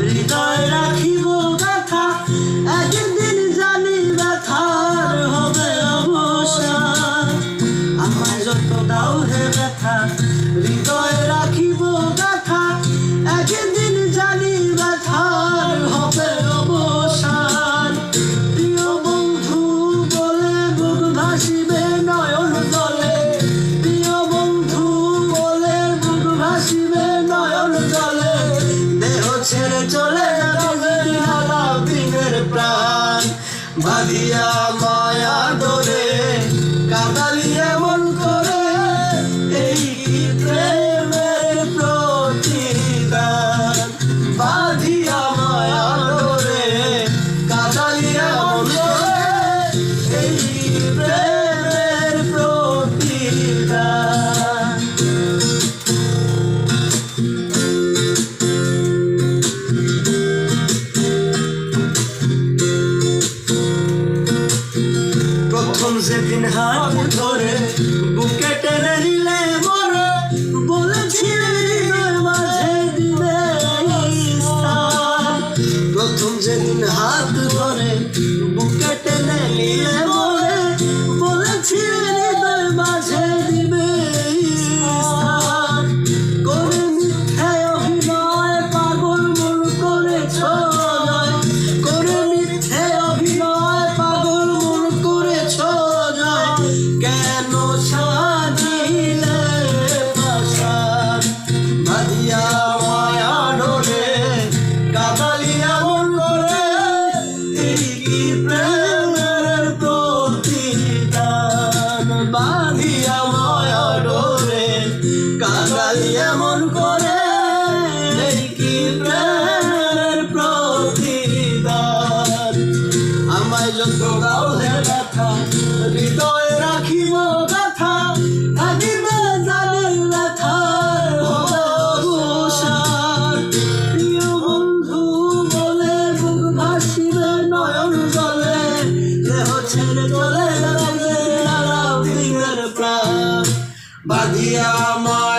হৃদয় রাখিব গাথা একদিন জানি ব্যথার হবে অবসান। আমার যত দাও হে ব্যথা, হৃদয় রাখিব গাথা একদিন জানি চলে যাবে হারা দিনের প্রাণ। বাঁধিয়া মায়া প্রথম যেদিন কাদালিয়া মন করে, কি প্রেমের প্রতিদান? আমায় যত গাও হে ব্যথা হৃদয়ে রাখিব গাথা থাকিবে জানি ব্যথার। প্রিয় বন্ধু বলে বুক ভাসিবে নয়ন জলে দেহ ছেড়ে চলে দিনের প্রাণ বাঁধিয়া মায়া